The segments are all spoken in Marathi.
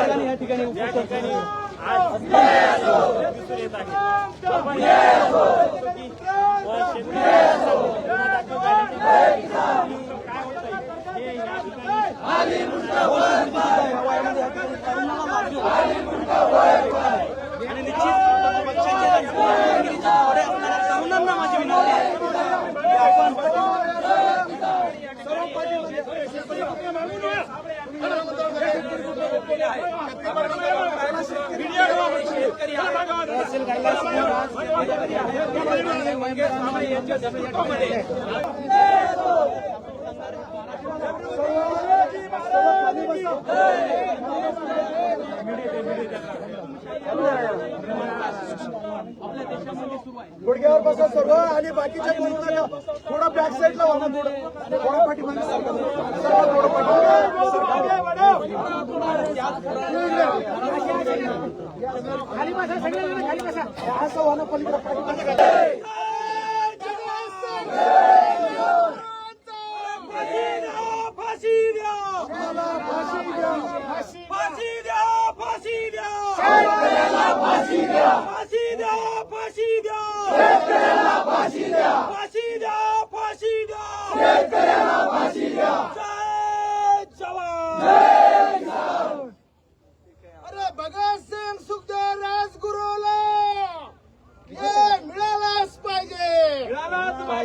मार्गाने या ठिकाणी उपोषण ठिकाणी आज दिसून येत आहे आपण या म्हणतो की, व शेतकरी दाखल झाल्याच्यानंतर काय होतंय हे या ठिकाणी आणि निश्चित पक्षाच्या कामगिरीच्या पुढे असणाऱ्या तरुणांना माझी विनंती आहे की आपण शेतकरी आहे. तहसील कार्यालयासमोर शेतकरी आहे. मंगेश कांबळे यांच्या नेतृत्वामध्ये गुडघ्यावर बसा सर्व आणि बाकीच्या बोलू नका थोडा बॅक साईडला व्हा थोडं थोडं पाठीमागे. सरका थोडं पाठी खाली बसा सगळे खाली बसा असं व्हा ना पलीकडे पाठीमागे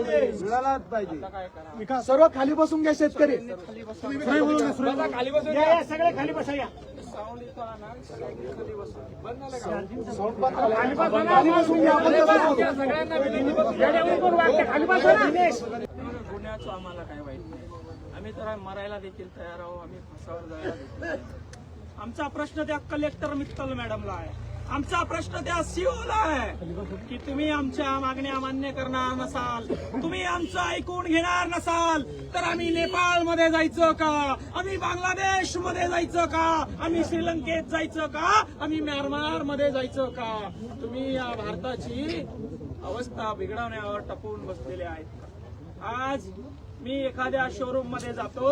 मिळालाच पाहिजे. सर्व खाली बसून घ्या शेतकरी. खाली बसून या, या, सगळे खाली बसा या. बसून घ्या. खाली बसा. गुन्ह्याचं आम्हाला काय वाईट नाही. आम्ही तर मरायला देखील तयार आहोत. आम्ही फासावर जायला देखील तयार आहोत. आमचा प्रश्न त्या कलेक्टर मित्तल मॅडमला आहे. आमचा प्रश्न त्या सीओला आहे की तुम्ही आमच्या मागण्या मान्य करणार नसाल तुम्ही आमचं ऐकून घेणार नसाल तर आम्ही नेपाळमध्ये जायचं का? आम्ही बांगलादेशमध्ये जायचं का? आम्ही श्रीलंकेत जायचं का? आम्ही म्यानमारमध्ये जायचं का? तुम्ही या भारताची अवस्था बिघडवण्यावर टपून बसलेले आहेत. आज मी एखाद्या शोरूममध्ये जातो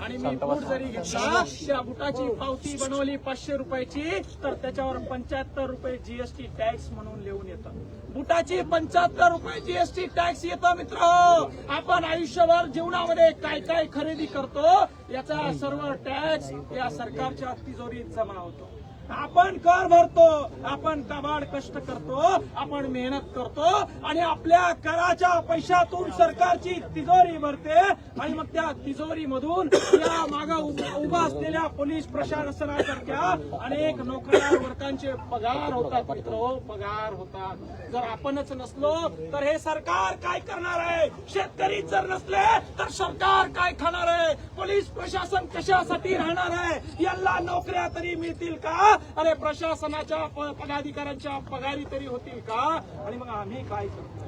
आणि मी बूट जरी घेतला त्या बुटाची पावती बनवली पाचशे रुपयाची तर त्याच्यावर पंच्याहत्तर रुपये जीएसटी टॅक्स म्हणून लिहून येतं. बुटाची पंच्याहत्तर रुपये जीएसटी टॅक्स येतो मित्र. आपण आयुष्यभर जीवनामध्ये काय काय खरेदी करतो याचा सर्व टॅक्स या सरकारच्या तिजोरीत जमा होतो. आपण कर भरतो आपण कबाड कष्ट करतो आपण मेहनत करतो आणि आपल्या कराच्या पैशातून सरकारची तिजोरी भरते. आणि मग त्या तिजोरी मधून या माग उभा असलेल्या पोलीस प्रशासनासारख्या अनेक नोकऱ्या वर्गांचे पगार होतात मित्र हो, पगार होतात. जर आपणच नसलो तर हे सरकार काय करणार आहे? शेतकरी जर नसले तर सरकार काय खाणार आहे? पोलीस प्रशासन कशासाठी राहणार आहे? यांना नोकऱ्या तरी मिळतील का? अरे प्रशासनाच्या पदाधिकाऱ्यांच्या पगारी तरी होतील का? आणि मग आम्ही काय करतो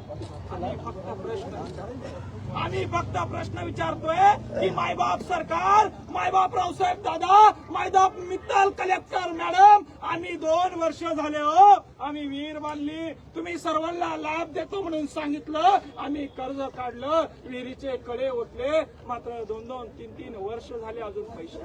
आम्ही फक्त प्रश्न आम्ही फक्त प्रश्न विचारतोय की मायबाप सरकार मायबाप रावसाहेब दादा मायबाप मित्तल कलेक्टर मॅडम आम्ही दोन वर्ष झाले हो. आम्ही विहीर बांधली तुम्ही सर्वांना लाभ देतो म्हणून सांगितलं. आम्ही कर्ज काढलं. विहिरीचे कडे ओतले. मात्र दोन दोन तीन तीन वर्ष झाले अजून पैसे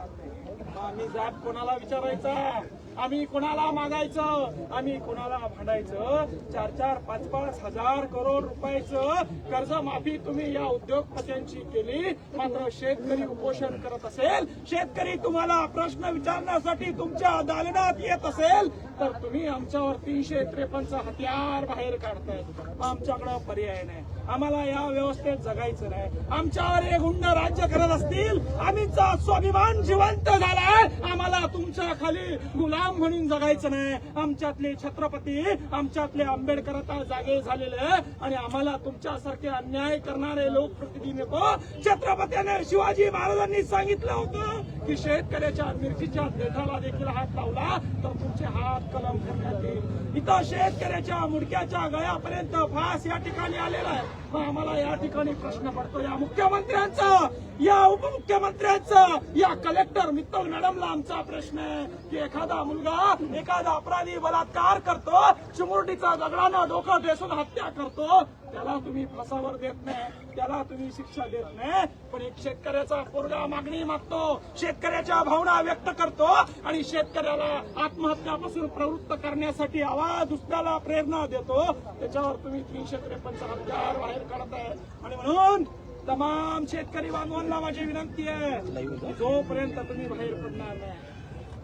आम्ही जाब कोणाला विचारायचा? आम्ही कोणाला मागायचं? आम्ही कोणाला भांडायचं? चार चार पाच पाच हजार करोड रुपयाचं कर्ज माफी तुम्ही या उद्योगपत्यांची केली. मात्र शेतकरी उपोषण करत असेल. शेतकरी तुम्हाला प्रश्न विचारण्यासाठी तुमच्या दालनात येत असेल. तर तुम्ही आमच्यावर तीनशे त्रेपन्नचा हत्यार बाहेर काढताय आमच्याकडं आमच्याकडे पर्याय नाही. आम्हाला या व्यवस्थेत जगायचं नाही. आमच्यावर हे गुंड राज्य करत असतील आम्हीचा स्वाभिमान जिवंत झालाय आम्हाला तुमच्या खाली गुलाम म्हणून जगायचं नाही. आमच्यातले छत्रपती आमच्यातले आंबेडकर आता जागे झालेले आणि आम्हाला तुमच्यासारखे अन्याय करणारे लोकप्रतिनिधी नको छत्रपतीने शिवाजी महाराजांनी सांगितलं होतं की शेतकऱ्याच्या मिरचीच्या देठाला देखील हात लावला तर तुमचे हात कलम करण्यात येईल. इथं शेतकऱ्याच्या मुडक्याच्या गळ्यापर्यंत फास या ठिकाणी आलेला आहे. मग आम्हाला या ठिकाणी प्रश्न पडतो. या मुख्यमंत्र्यांचा या उपमुख्यमंत्र्यांचा या कलेक्टर मित्तल मॅडमला आमचा प्रश्न आहे की एखादा मुलगा एखादा अपराधी बलात्कार करतो चिमुरडीचा दगडानं डोकं बेसून हत्या करतो त्याला तुम्ही फसावर देत नाही त्याला तुम्ही शिक्षा देत नाही. पण एक शेतकऱ्याचा पोरगा मागणी मागतो शेतकऱ्याच्या भावना व्यक्त करतो आणि शेतकऱ्याला आत्महत्यापासून प्रवृत्त करण्यासाठी आवाज दुसऱ्याला प्रेरणा देतो. त्याच्यावर तुम्ही तीनशे त्रेपन्न हजार बाहेर काढत आहे. आणि म्हणून तमाम शेतकरी बांधवांना माझी विनंती आहे जोपर्यंत तुम्ही बाहेर पडणार नाही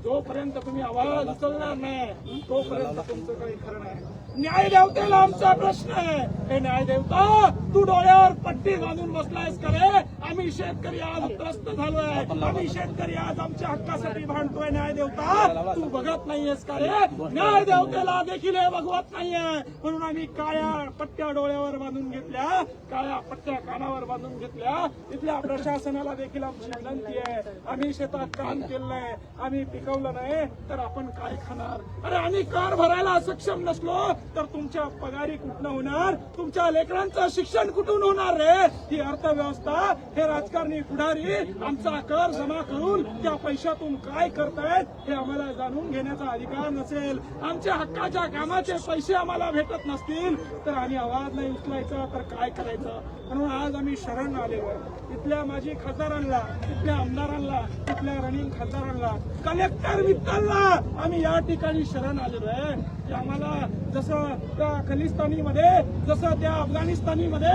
जोपर्यंत तुम्ही आवाज उचलणार नाही तोपर्यंत तुमचं काही खरं नाही. न्याय देवतेला आमचा प्रश्न आहे. हे न्याय देवता तू डोळ्यावर पट्टी बांधून बसलायस का रे? आम्ही शेतकरी आज त्रस्त झालोय. आम्ही शेतकरी आज आमच्या हक्कासाठी भांडतोय न्याय देवता. तू बघत नाहीयेस का रे? न्याय देवतेला देखील हे बघवत नाहीये. म्हणून आम्ही काळ्या पट्ट्या डोळ्यावर बांधून घेतल्या. काळ्या पट्ट्या कानावर बांधून घेतल्या. इथल्या प्रशासनाला देखील आमची विनंती आहे. आम्ही शेतात काम केलंय. आम्ही पिकवलं नाही तर आपण काय खाणार? अरे आम्ही कार भरायला सक्षम नसलो तर तुमच्या पगारी कुठनं होणार? तुमच्या लेकरांचं शिक्षण कुठून होणार रे? ही अर्थव्यवस्था हे राजकारणी पुढारी आमचा कर जमा करून त्या पैशातून काय करतायत हे आम्हाला जाणून घेण्याचा अधिकार नसेल. आमच्या हक्काच्या कामाचे पैसे आम्हाला भेटत नसतील. तर आम्ही आवाज नाही उचलायचा तर काय करायचं? म्हणून आज आम्ही शरण आलेलो इथल्या माजी खासदारांना इथल्या आमदारांना इथल्या रनिंग खासदारांना कलेक्टर मित्रांना आम्ही या ठिकाणी शरण आलेलो आहे. की आम्हाला जसं त्या खलिस्तानीमध्ये जसं त्या अफगाणिस्तानीमध्ये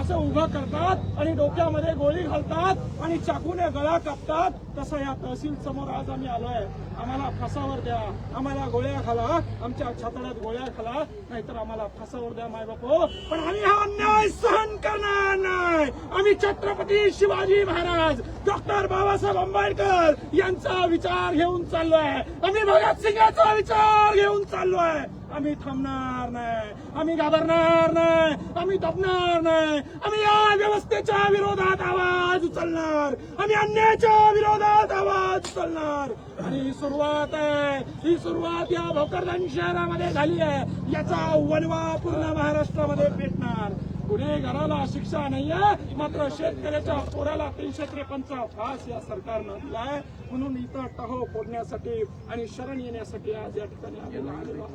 असं उभं करतात आणि डोक्यामध्ये गोळी घालतात आणि चाकूने गळा कापतात तसं या तहसील समोर आज आम्ही आलोय. आम्हाला फासावर द्या. आम्हाला गोळ्या खाला आमच्या छातड्यात गोळ्या खाला नाहीतर आम्हाला फासावर द्या माय बापो. पण आम्ही हा अन्याय सहन करणार नाही. आम्ही छत्रपती शिवाजी महाराज डॉक्टर बाबासाहेब आंबेडकर यांचा विचार घेऊन चाललोय. आम्ही भगतसिंगाचा विचार घेऊन चाललोय. आम्ही थांबणार नाही. आम्ही घाबरणार नाही. आम्ही दबणार नाही. आम्ही या व्यवस्थेच्या विरोधात आवाज उचलणार. आम्ही अन्यायाच्या विरोधात आवाज उचलणार. आणि ही सुरुवात आहे. ही सुरुवात या भोकरदन शहरामध्ये झाली आहे. याचा वनवा पूर्ण महाराष्ट्रामध्ये पेटणार. गुन्हेगाराला शिक्षा नाहीये मात्र शेतकऱ्याच्या पोराला तीनशे त्रेपन्नचा फास या सरकारनं दिलाय. म्हणून इथं टहो फोडण्यासाठी आणि शरण येण्यासाठी आज या ठिकाणी आलेलो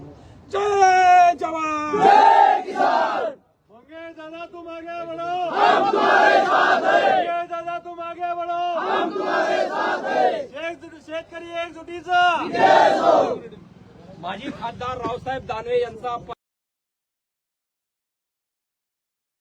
आलेलो आहोत. जय जवान मंगेश दादा तुम आगे बढ़ो हम तुम्हारे साथ हैं! मंगेश दादा तुम आगे बढ़ो हम तुम्हारे साथ हैं! शेतकरी एकजुटीचा माजी खासदार रावसाहेब दानवे यांचा